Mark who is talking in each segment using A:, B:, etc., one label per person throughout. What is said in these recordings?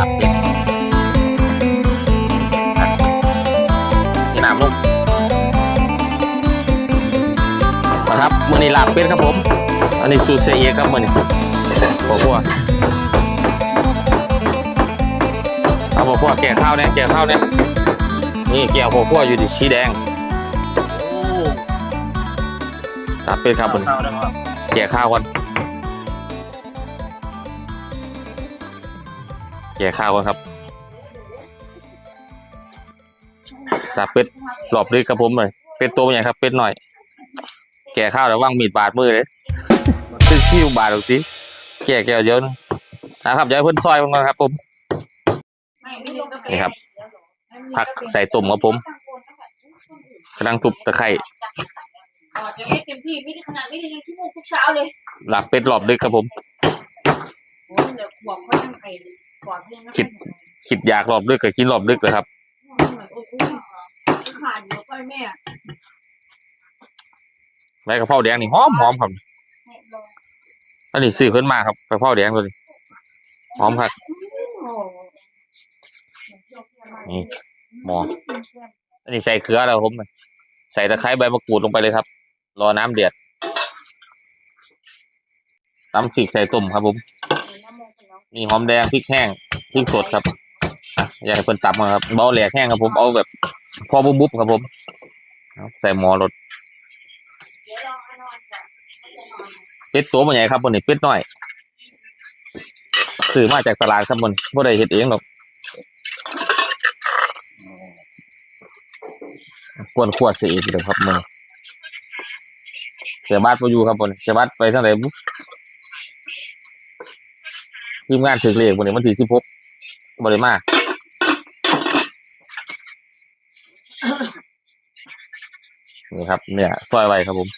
A: ลาบเป็ดอะนี่น้ำลูกมาครับมือนี้ลาบเป็ดครับผม อันนี้สูตรเสียเอกครับมือนี้หัวพวกเอาหัวพวกแก่ข้าวเนี่ยแก่ข้าวเนี่ยนี่แก่หัวพวกอยู่ดิสีแดงลาบเป็ดครับมือนี้
B: ข้าวได้ครับ
A: แก่ข้าวก่อน ก่ข้าวก่อนครับตาเป็ดหลอบลึกครับผมเลยเป็ดตัวใหญ่ครับ เป็ดหน่อย แก่ข้าวแล้วว่างมีดบาดมือเลยตึ้งคิ้วบาดหรอกสิแก่แก่เยอะนะนะครับเดี๋ยวให้เพิ่นซอยมันก่อนครับ ผม นี่ครับผักใส่ตุ่มครับผมกำลังทุบตะไคร้
C: อ๋อจะไม่เต็มที่ไม่ได้ขนาดไม่ได้ยังขี้มูกทุกเช้าเลย
A: หลับเป็ดหลอบลึกครับผม
C: โอ้ย เดี๋ยวบอกเขายังไงบอกเขายังไม่
A: คิดคิดอยากหลอบลึกกับกินหลอบลึกเลยครับ
C: เหมือนโอ้โหขาดเดี๋ยวก้อยแม่
A: ใบกะเพราแดงนี่หอมหอมครับอันนี้ซื้อขึ้นมาครับกะเพราแดงตัวนี้หอมครับ
C: โอ้
A: นี่หมออันนี้ใส่เกลือแล้วผมใส่ตะไคร้ใบมะกรูดลงไปเลยครับ รอน้ำเดือดตำสีกใส่ตุ่มครับผม นี่หอมแดงพริกแห้งพริกสดครับอะอยากให้เพิ่นตับมาครับเบาแหลกแห้งครับผมเอาแบบ พอบุบบุบครับผมใส่หมอรถ
C: เดี๋ยวลองเอานอนก่อน
A: เป็ดตัวมันใหญ่ครับบนนี้เป็ดน้อยซื้อมาจากตลาดครับบนบ่ได้เฮ็ดเองหรอกกวนขวดเสียอีกเลยครับมึงเสียบาทไปอยู่ครับบนเสียบาทไปทางไหนบุ๊ ทีมงานถึงเลขบนนี้มันถือสิบหกบริมานี่ครับ เนี่ยซอยไว้ครับผม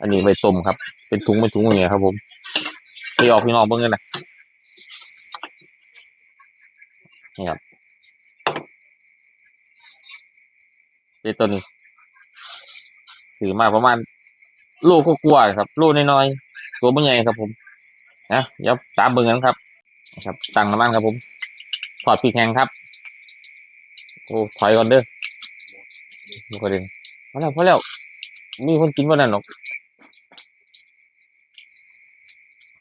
A: อันนี้ใบต้มครับ เป็นถุงเป็นถุงอย่างเงี้ยครับผมพี่ออกพี่น้องเบิ่งกันนะนี่ครับเป็นตัวนี้ถือมาประมาณโลก็กลัวครับ โลน้อยๆตัวไม่ใหญ่ครับผม นะเดี๋ยวตามเบิ่งกันครับ ครับตั้งน้ำมันครับผมถอดพริกแห้งครับโอ้ถอยก่อนเด้อมีคนเด่นพอแล้วพอแล้วมีคนกินวันนั้นหรอก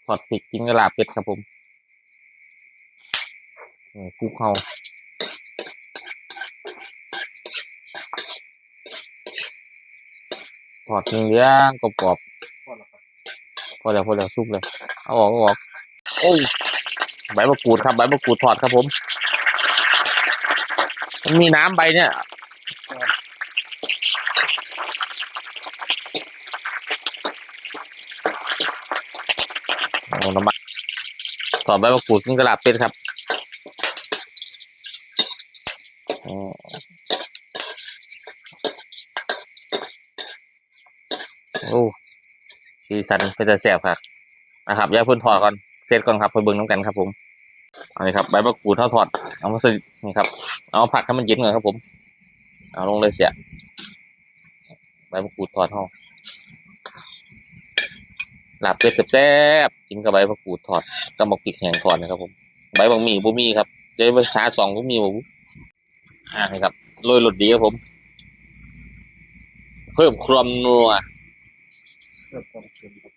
A: ทอดพริกกินกระลาเป็ดครับผมนี่คลุกเขาทอดเลี้ยงกรอบๆพอแล้วพอแล้วสุกเลย เอาออกเอาออกโอ้ยใบมะกรูดครับใบมะกรูดทอดครับผมมันมีน้ำใบเนี่ยโอ้น้ำมันทอดใบมะกรูดกินกระลาบเป็ดครับอืมโอ้สีสันเป็นจะแสบครับ นะครับอย่าเพิ่นถอดก่อนเสร็จก่อนครับไปเบิ่งน้ำกันครับผมอันนี้ครับใบมะกรูดทอดทอดเอามาสึกนี่ครับ เอาผักให้มันเย็นก่อนครับ ผม เอาลงเลยเสียใบมะกรูดทอดห่อลาบเป็ดแซ่บกินกับใบมะกรูดทอดกับหมกพริกแห้งทอดนะครับ ผม ใบบางหมี่บุมีครับเดี๋ยวไปหาสองบุมีบุอ่านี่ครับโรยรสดีครับผม เพิ่มความนัว
B: เพื่อความเค็มครับ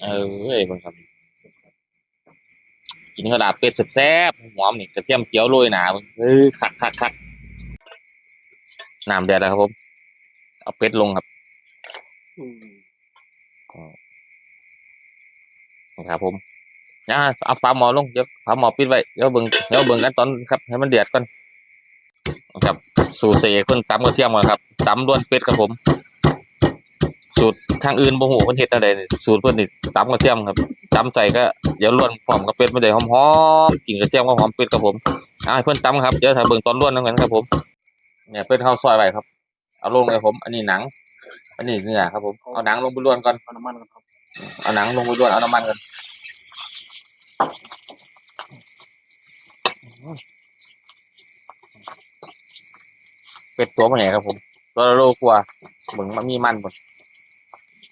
A: เออเอ้ยมันครับ กินกระดาษเป็ดแซ่บๆหอมนี่กระเทียมเจียวโรยหนามเออคักคักคักน้ำเดือดแล้วครับผม เอาเป็ดลงครับ
B: อืม
A: นะครับผมนะเอาฝาหม้อลง เดี๋ยวฝาหม้อปิดไว้เดี๋ยวเบิ่งเดี๋ยวเบิ่งกันตอนครับ ให้มันเดือดก่อนครับ สูเสกเพิ่นตำกระเทียมก่อนครับตำล้วนเป็ดครับผม สูตรทางอื่นบ่ฮู้เพิ่นเฮ็ดจังไดนี่สูตรเพิ่นนี่ตำกระเทียมครับตำใส่ก็เดี๋ยวล้วนพร้อมกับเป็ดมันได้หอมๆกลิ่นกระเทียมก็หอมเป็ดครับผมอ่าให้เพิ่นตำครับเดี๋ยวถ้าเบิ่งตอนล้วนนำกันครับผมเนี่ยเป็ดข้าวซอยไว้ครับ เอาลงเลยผม อันนี้หนัง อันนี้เนื้อครับผมเอาหนังลงไปล้วนก่อน
B: เอาน้ำมันกันครับ
A: เอาหนังลงไปล้วนเอาน้ำมันกันเป็ดตัวมันใหญ่ครับผมตัวละโลกว่าเหมือนมันมีมันหมด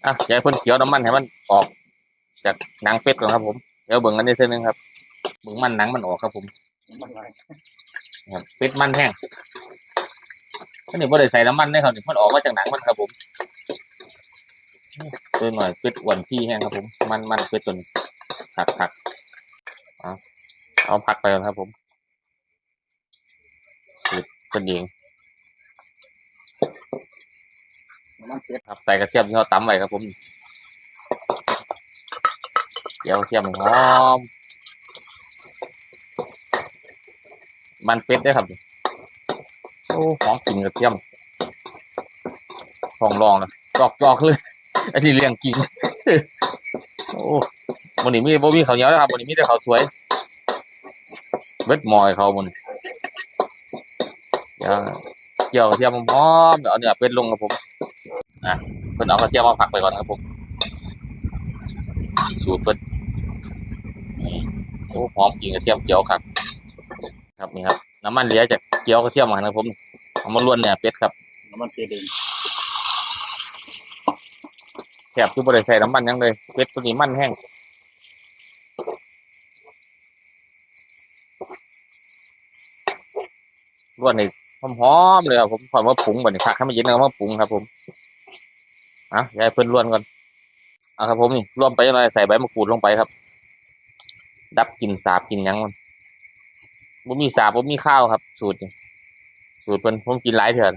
A: อะอย่าให้เพิ่นเขียวน้ำมันให้มันออกจากหนังเป็ดก่อนครับ ผมเดี๋ยวเบิ่งกันนิดนึงครับเบิ่งมันหนังมันออกครับผมครับเป็ดมันแห้งอันนี้บ่ได้ใส่น้ำมันเลยครับนี่มันออกมาจากหนังมันครับผมตัวหน่อยเป็ดอ้วนพี่แห้งครับผม มันมันเป็ดจนหักหักเอาเอาพักไปก่อนครับผมเป็ดเป็นเอง
B: มันเป็ด
A: ครับใส่กระเทียมที่เขาตำไว้ครับผมเดี๋ยวกระเทียมหอม มันเป็ดได้ครับโอ้หอมกลิ่นกระเทียมฟองรองนะจอกจอกเลยไอ้ที่เลี้ยงกินโอ้วันนี้มีบ่มีข้าวเหนียวนะครับวันนี้มีแต่ข้าวสวยเบ็ดมอยเขาบนเดี๋ยวเกี่ยวกระเทียมหอมเดี๋ยวเอาเนื้อเป็ดลงครับผม นะเพิ่นเอากระเทียมมาผักไปก่อนครับผมสูตรเพิ่นนี่โอ้หอมกลินกระเทียมเจียวครับครับนี่ครับ น้ำมันเหลือจากเกี๊ยวกระเทียมมานะครับผมเอามาล้วนเนี่ยเป็ดครับ
B: มันเป็ดเอง
A: แถบที่บริใส่น้ำมันหยังเลยเป็ดตัวนี้มันแห้งล้วนนี่หอมๆเลยครับผมพอมาปรุงบ่นี่ผักให้มันเย็นแล้วมาปรุงครับผม อะยายเพิ่นล้วนก่อนเอาครับผมนี่รวมไปหน่อยใส่ใบมะกรูดลงไปครับ ดับกลิ่นสาบกลิ่นยังมันบ่มีสาบบ่มีข้าวครับ สูตรนี่สูตรเพิ่นผมกินหลายเถื่อน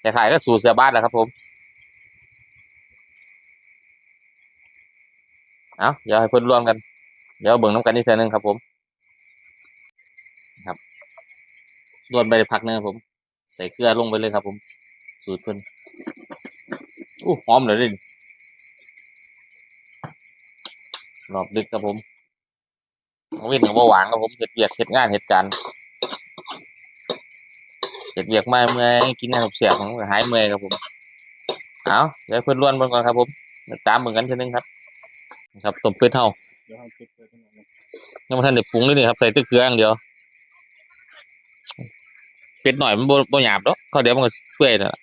A: แต่ขายก็สูตรเสียบ้านแหละครับผมเอาเดี๋ยวให้เพื่อนร่วมกัน เดี๋ยวเบิ่งน้ำกันอีกเทีนึงครับ ผม ครับรวนไปพักหนึงครับผม ใส่เกลือลงไปเลยครับ ผม สูตรเพิ่น อู้หอมเลยดิรอบดึกครับผมเอาเว้นกับว่าหวานครับผมเห็ดเวียกเห็ดงานเห็ดการเห็ดเวียกมาเมื่อยกินงานเสียบของหายเมื่อยครับผมเอาเดี๋ยวเพื่อนร่วนเบิ่งก่อนครับผมตามเบิ่งกันเทีนึงครับครับต้มเป็ดเท่า
B: ยังนั้น
A: ยังไม่ทันได้ปรุงเลยนี่ครับใส่ตึกเกลืออย่างเดียวเป็ดหน่อยมันบ่บ่หยาบเนาะเขาเดี๋ยวมันก็เปื่อยแล้วล่ะ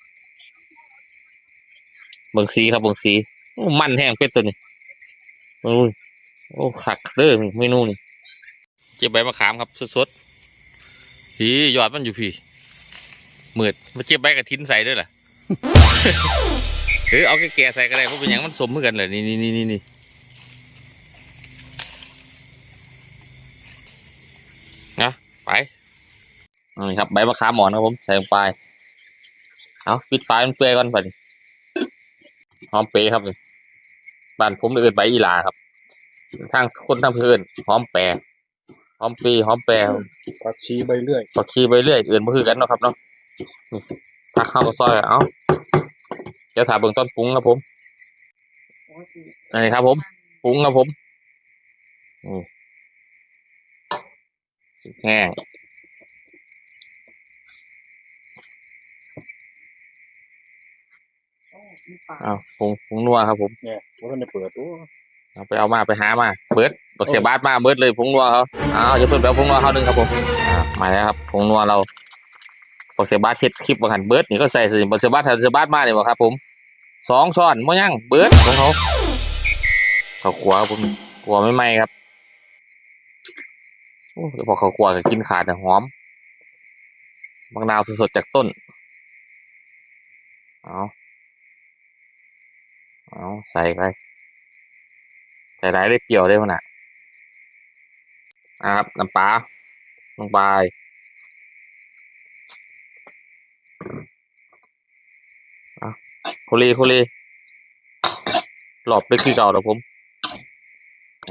A: เบิ่งสีครับเบิ่งสีมันแห้งเป็ดตัวนี้โอ้ยโอ้ขักเด้อเมนูนี่เก็บใบมะขามครับสดๆสียอดมันอยู่พี่มืดมาเก็บใบกระถินใส่ด้วยล่ะหรือเอาแก่ใส่ก็ได้เพราะเป็นอย่างมันสมเหมือนกันเลยนี่นี่นี่นี่นี่ไปนี่ครับใบมะขามหมอนครับผมใส่ลงไปเอาปิดไฟมันเปื่อยก่อนไป หอมเปรย์ครับนี่บ้านผมเอื่นใบอีหลาครับทางคนทางเพื่อนหอมแปรหอมปรีหอมแปร
B: ผักชีใบเลื่อย
A: ผักชีไปเรื่อยอื่นมาคือกันเนาะครับเนาะนี่ถ้าเข้าวก็ซอยเอาเดี๋ยวถามเบื้องต้นปรุงครับผมอันนี้ครับผมปรุงครับผมอืมแห้ง อ้าวผงผงนัวครับ ผม
B: เนี่ยว่าท่านได้เปิดโอ้
A: เอาไปเอามาไปหามาเบิร์ดบอกเสียบาสมาเบิร์ดเลยผงนัวเขาอ้าวอย่าเพิ่งไปเอาผงนัวเขาดึงครับผมอ่ามาแล้วครับผงนัวเราบอกเสียบาสเฮ็ดคลิปมาหันเบิร์ดนี่ก็ใส่สิบอกเสียบาสถ้าเสียบาสมาเนี่ยบอกครับ ผมสองช้อนมั้ยังเบิร์ดของเขาเขาขัวครับผมขัวไม่ไหมครับโอ้เดี๋ยวพอเขาขัวก็กินขาดแต่หอมบางนาวสดๆจากต้นเอา เอาใส่ไปใส่ได้ได้เกี่ยวได้ขนาดนะครับน้ำปลาลงไปอะโคลีโคลีหลอบไปคือเก่าแล้วผม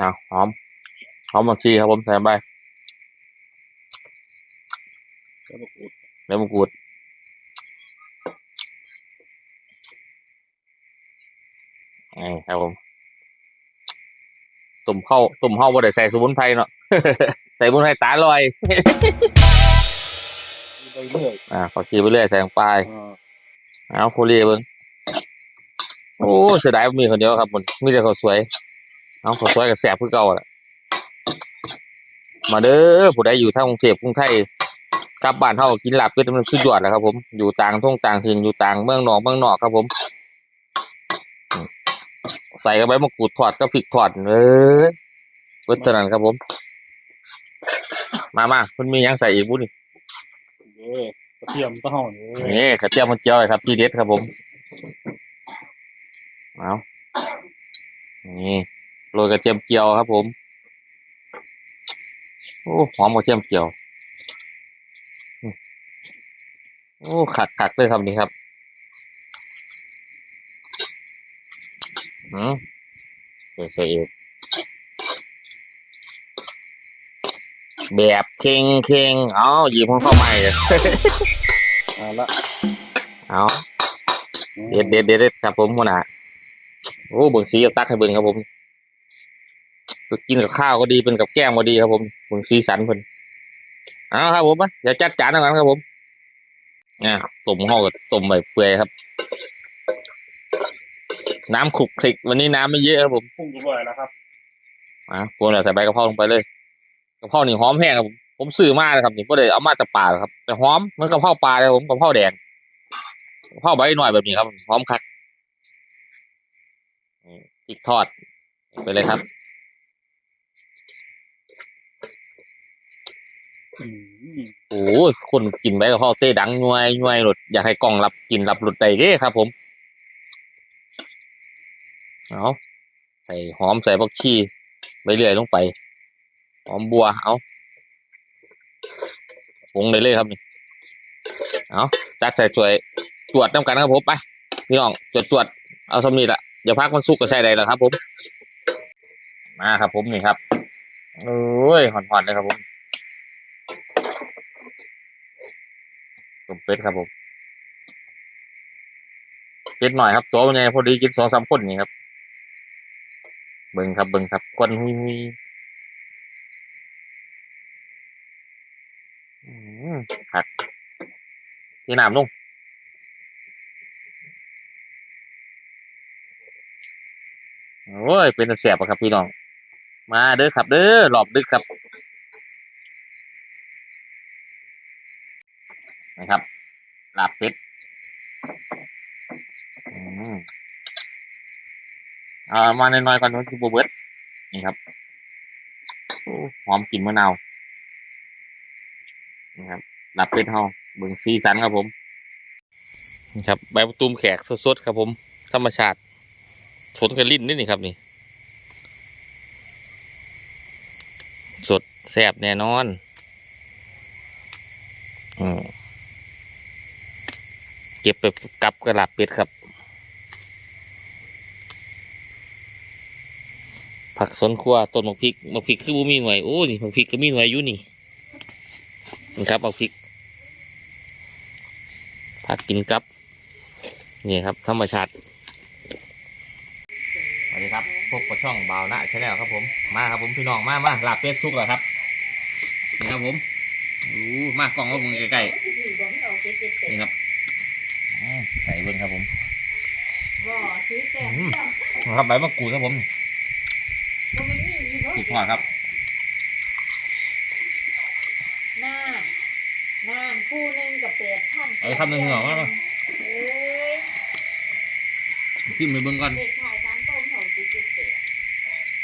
A: อะหอม หอมผักชีครับผมใส่ไป
B: แล้วก็อุด
A: แล้วมะกรูด นี่ครับผมตุ่มเข้าตุ่มเข้าบ่ได้ใส่สมุนไพรเนาะใส่สมุนไพรตาลอย
B: ใบเลื่อย
A: อ่าผักชีไปเรื่อยใส่ลงไป
B: อ่า
A: เอาโคเรียเบิ้งโอ้เสียดายบ่มีคนเดียวครับมันมีแต่ข้าวสวย เอาข้าวสวยกับแสบคือเก่าอะมาเด้อผู้ใดอยู่ทางกรุงเทพกรุงไทยกลับบ้านเฮากินลาบเป็ดมันสุดยอดแหล้วครับผมอยู่ต่างท่งต่างถิ่นอยู่ต่างเมืองนอกเมืองนอกครับผมอืม ใส่กับใบมะกรูดทอดกับพริกทอดเอ้ยเบิดเท่านั้นครับผม มามาคุณมีหยังใส่อีกบุ้นี่
B: เอ้ยกระเทียมต้องนี่
A: นี่กระเทียมมันเจียวเลยครับ ทีเด็ดครับผมเอานี่โรยกระเทียมเจียวครับ ผมโอ้หอมกระเทียมเจียวอืมโอ้ขักขักเลยครับนี่ครับ อืมใส่ใส่อีกแบบเค็งเค็งเอาหยิบมันเข้าใหม่เลย
B: เอาละ
A: เอาเด็ดเด็ดเด็ดเด็ดครับผมหัวหน้าโอ้เบิ่งสีกับตักให้เบิ่งครับผมกินกับข้าวก็ดีเป็นกับแก้มก็ดีครับผมเบิ่งสีสันเพิ่นเอาครับผมมาเดี๋ยวจัดจานกันครับผมเนี่ยต้มห่อกับต้มใบเปื่อยครับ น้ำขลุกคลิกวันนี้น้ำไม่เยอะครับผม
B: พุ่งด้วยแล้วครับ
A: อะพวกเราใส่ใบกะเพราลงไปเลยกะเพรานี่หอมแห้งครับผมผมซื้อมาเลยครับนี่ก็เลยเอามาจากป่าครับแต่หอมเหมือนกะเพราปลาเลยครับผมกะเพราแดงกะเพราใบหน่อยแบบนี้ครับหอมคักนี่พริกทอดไปเลยครับ
B: อืม
A: โอ้โหคนกินใบกะเพราเต้ดังงวยงวยหลุดอยากให้กล้องรับกินรับหลุดได้เด้ครับผม เอาใส่หอมใส่ผักชีใบเลื่อยลงไป หอมบัว เอาปรุงเลยเลยครับนี่เอาจัดใส่ถ้วยตรวจน้ำกันครับผมไปพี่น้องจดตรวจเอาสมีละอย่าพักมันสุกก็ใส่ได้แล้วครับ ผม มาครับผมนี่ครับโอ้ยหอนๆเลยครับผมต้มเป็ดครับผมเป็ดหน่อยครับ ตัวมันไงพอดีกินสองสามคนนี่ครับ เบิ่งครับเบิ่งครับควันหุยหุยอืมครับที่น้ำลงโอ้ย เป็นตาแสบอะครับพี่น้อง มาเด้อครับ เด้อหลอบดึกครับ นะครับลาบเป็ดอืม อามาหน่อยๆก่อนมันคือโบเบิร์ตนี่ครับหอมกลิ่นมะนาวนะครับหลาบเป็ดเฮาเบิ่งซีสันครับผมนี่ครับใบมะตูมแขกสดๆครับ ผม ธรรมชาติสดกระลิ่นนี่นี่ครับนี่ สดแซ่บแน่นอนอืมเก็บไปกับกระลาบเป็ดครับ ผักสวนครัวต้นมะพริกมะพริกคือบุมีหน่วยโอ้นี่มะพริกก็มีหน่วยอยู่นี่นี่ครับมะพริกผักกินกับนี่ครับธรรมชาติสวัสดีครับพบกับช่องบ่าวนะชาแนลครับผมมาครับผมพี่น้องมามาลาบเป็ดสุกแล้วครับนี่ครับผมอู้มากล้องก็มึงใกล้ๆนี่ครับอืมใส่เบิ้งครับผม
C: บ่ซื้อแก้ม
A: ครับใบมะกรูดครับผม
C: ก็มันมีอยู่บ่
A: สุดทอดครับ
C: น่านน่านคู่หนึงกับเป็ดพัน
A: เออคำหนึ่งเหรอวะ
C: เอ้ย
A: ซิมไปเบิ้งก่อน
C: เด็กขายสามต้มเขาสิเจ็ดเป็ด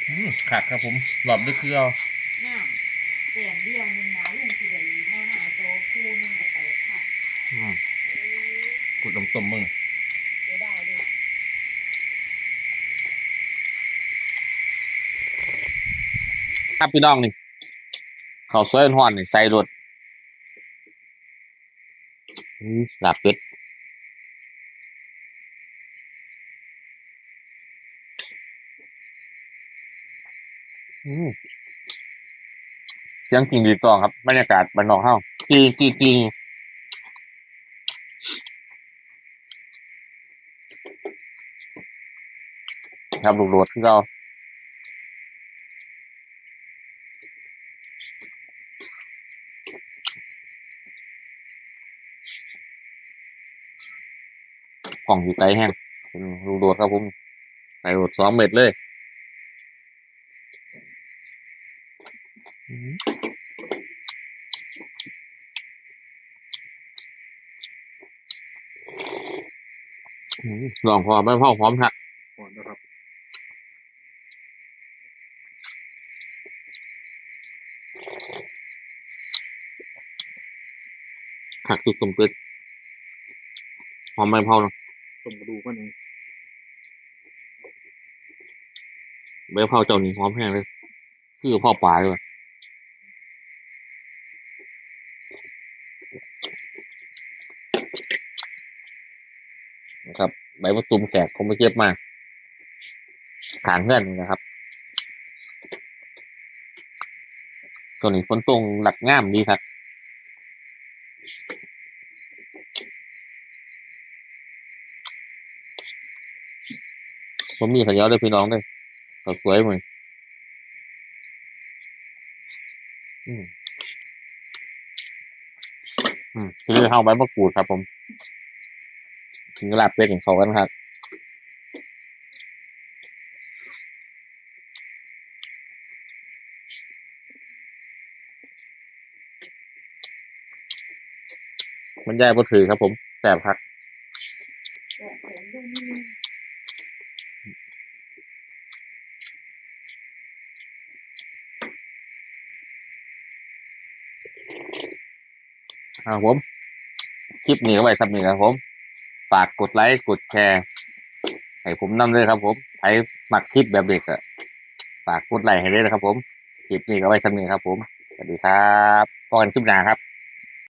A: อืมขาดครับผมหลอบด้วยคือเอา
C: น่านแก้มเดียวหนึงนะลุงสิได้มาหาโตคู่หนึงกับเป็ดพัน
A: อืม
C: เอ้ย
A: กุดต้มต้มๆมึง
C: เสียดายเด้อ
A: ครับพี่น้องนี่ข้าวสวยห่อนนี่ใส่รสอืมลาบเป็ดเสียงจริงดีตองครับบรรยากาศบ้านนอกเฮาจริงจริงจริงครับลูกโดดที่เรา ของอยู่ไกลแห้งเป็นลูกโดดครับผมใส่โดดสองเม็ดเลยอืมอืมลองพอไม่พอพร้อมครับ
B: ก่อนนะครับ
A: อขักตุกต้มเป็ดหอมใบเผาเนาะ
B: ต้มกระดูกมันเอง
A: ใบเผาเจ้านี่หอมแห้งเลยคือพ่อปลาเลยว่ะนะครับใบมะตูมแขกคงไม่เจ็บมากขางเงื่อนนะครับตัวนี้ฝนตรงหลักง่ามดีครับ ผมมีขาวเหนียวเลยพี่น้องเลยขาวสวยเหมือนอืมอืมคือเข้าใบมะกรูดครับ ผม ถึงกระลาบเป็ดของเขากันครับมันยายบ่ถือครับผม แสบครับ
C: ค
A: รับผม คลิปนี้ก็ไว้สำนี้ครับผม ฝากกดไลค์กดแชร์ให้ผมนำเลยครับ ผมให้หมักคลิปแบบเด็กอะฝากกดไลค์ให้ด้วยนะครับ ผม คลิปนี้ก็ไว้สำนี้ครับ ผม สวัสดีครับพบกันคลิปหน้าครับ